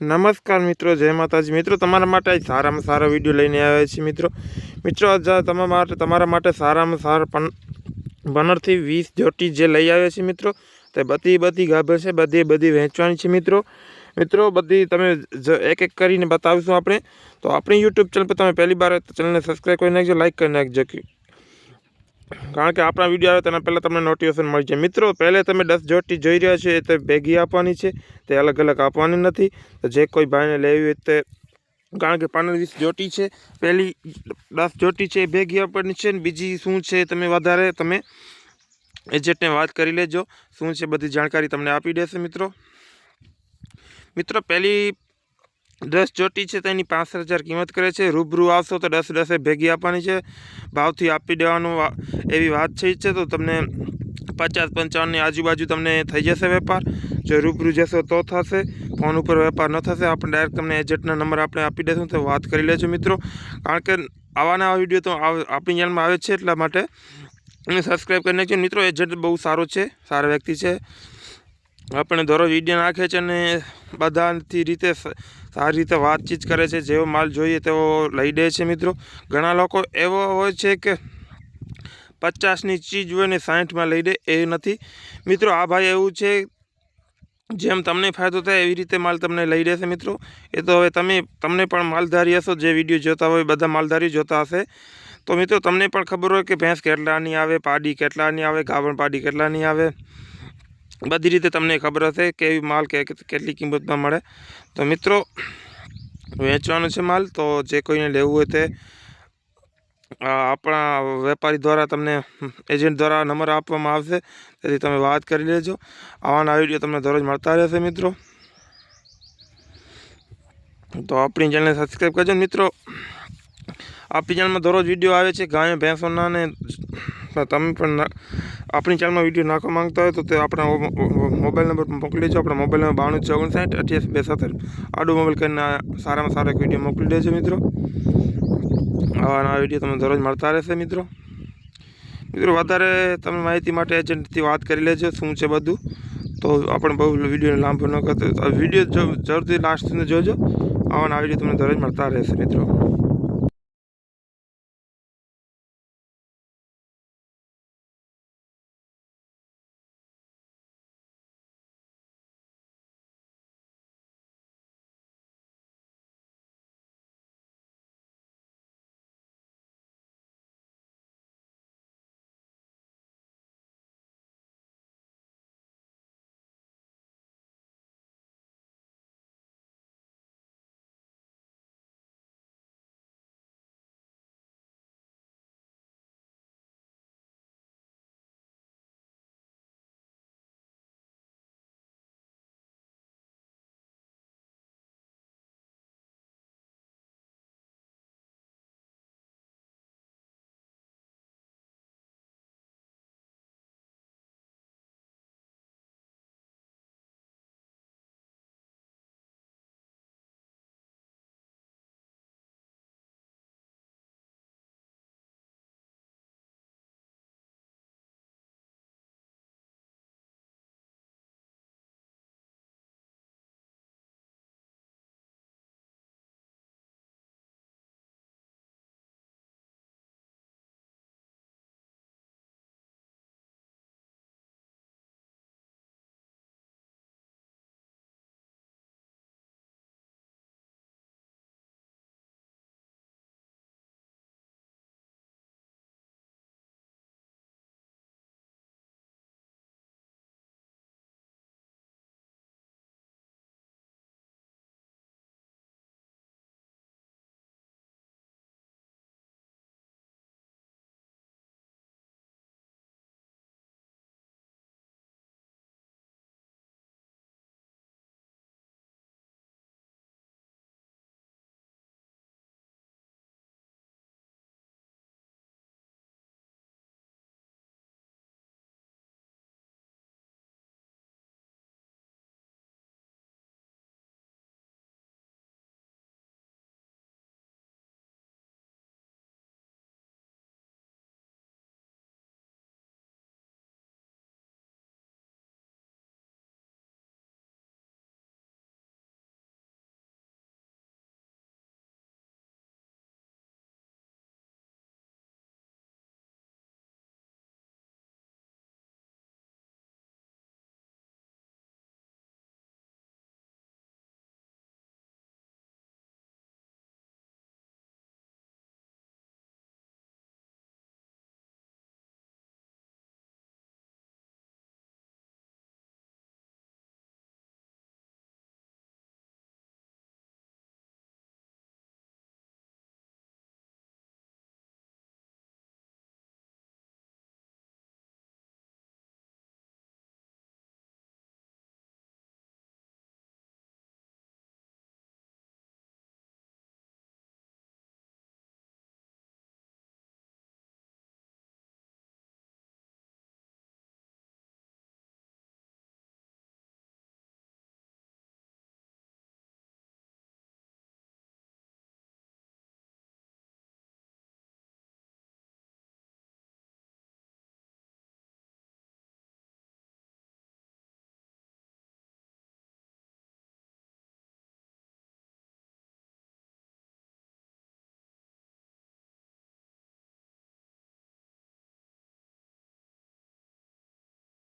નમસ્કાર મિત્રો, જય માતાજી. મિત્રો, તમારા માટે આજ સારામાં સારો વીડિયો લઈને આવ્યા છીએ મિત્રો. મિત્રો, આજ તમારા માટે તમારા માટે સારામાં સારા પન પંદરથી વીસ જોટી જે લઈ આવ્યા છીએ મિત્રો, તે બધી બધી ગાભર છે, બધી બધી વહેંચવાની છે મિત્રો. મિત્રો, બધી તમે એક એક કરીને બતાવીશું આપણે. તો આપણી યુટ્યુબ ચેનલ પર તમે પહેલી વાર ચેનલને સબસ્ક્રાઈબ કરી નાખજો, લાઈક કરી નાખજો. કારણ કે આપણા વીડિયો આવે તેના પહેલાં તમને નોટિફિકેશન મળી જાય. મિત્રો, પહેલે તમે દસ જોટી જોઈ રહ્યા છો, એ તે ભેગી આપવાની છે. તે અલગ અલગ આપવાની નથી. તો જે કોઈ ભાઈને લેવી હોય તે, કારણ કે પંદર વીસ જોટી છે, પહેલી દસ જોટી છે એ ભેગી આપવાની છે ને બીજી શું છે તમે વધારે તમે એજન્ટને વાત કરી લેજો. શું છે બધી જાણકારી તમને આપી દેશે મિત્રો. મિત્રો, પહેલી દસ ચોટી છે તેની પાંસઠ હજાર કિંમત કરે છે. રૂબરૂ આવશો તો દસ દસે ભેગી આપવાની છે. ભાવથી આપી દેવાનું એવી વાત છે છે તો તમને પચાસ પંચાવનની આજુબાજુ તમને થઈ જશે વેપાર. જો રૂબરૂ જશો તો થશે. ફોન ઉપર વેપાર ન થશે. આપણે ડાયરેક્ટ તમને એજન્ટના નંબર આપણે આપી દઈશું તો વાત કરી લેજો મિત્રો. કારણ કે આવા નવા વીડિયો તો આપણી ચેનલમાં આવે છે એટલા માટે સબસ્ક્રાઈબ કરી નાખજો. મિત્રો, એજન્ટ બહુ સારો છે, સારા વ્યક્તિ છે. આપણે દરરોજ વીડિયો નાખે છે અને બધાથી રીતે સારી રીતે વાતચીત કરે છે, જેવો માલ જોઈએ તેવો લઈ દે છે મિત્રો. ઘણા લોકો એવો હોય છે કે પચાસની ચીજ હોય ને સાઠમાં લઈ દે, એ નથી. મિત્રો, આ ભાઈ એવું છે, જેમ તમને ફાયદો થાય એવી રીતે માલ તમને લઈ રહેશે મિત્રો. એ તો હવે તમે, તમને પણ માલધારી હશો, જે વીડિયો જોતા હોય બધા માલધારી જોતા હશે. તો મિત્રો, તમને પણ ખબર હોય કે ભેંસ કેટલાની આવે, પાડી કેટલાની આવે, ગાભણ પાડી કેટલાની આવે. બધી રીતે તમને ખબર હશે કેવી માલ કે કેટલી કિંમતમાં મળે. તો મિત્રો, વેચવાનો છે માલ, તો જે કોઈને લેવું હોય તે આપણા વેપારી દ્વારા તમને, એજન્ટ દ્વારા નંબર આપવામાં આવશે. તેથી તમે વાત કરી લેજો. આવાના વીડિયો તમને દરરોજ મળતા રહેશે મિત્રો. તો આપણી ચેનલને સબસ્ક્રાઈબ કરજો. મિત્રો, આપણી ચેનલમાં દરરોજ વીડિયો આવે છે. ગાયો ભેંસોના ને તમે પણ આપણી ચેનલમાં વીડિયો નાખવા માંગતા હોય તો તે આપણા મોબાઈલ નંબર મોકલી દેજો. આપણા મોબાઈલ નંબર બાણું છ ઓગણસાઠ અઠ્યાસી બે સત્તર આડું મોબાઈલ કરીને સારામાં સારો એક વીડિયો મોકલી દેજો મિત્રો. આવા નવા વીડિયો તમને દરરોજ મળતા રહેશે મિત્રો. મિત્રો, વધારે તમે માહિતી માટે એજન્ટથી વાત કરી લેજો, શું છે બધું. તો આપણે બહુ વીડિયો લાંબો ન કરતો. વીડિયો જો, જરૂરથી લાસ્ટ સુધી જોજો. આવા નવા વીડિયો તમને દરરોજ મળતા રહેશે મિત્રો.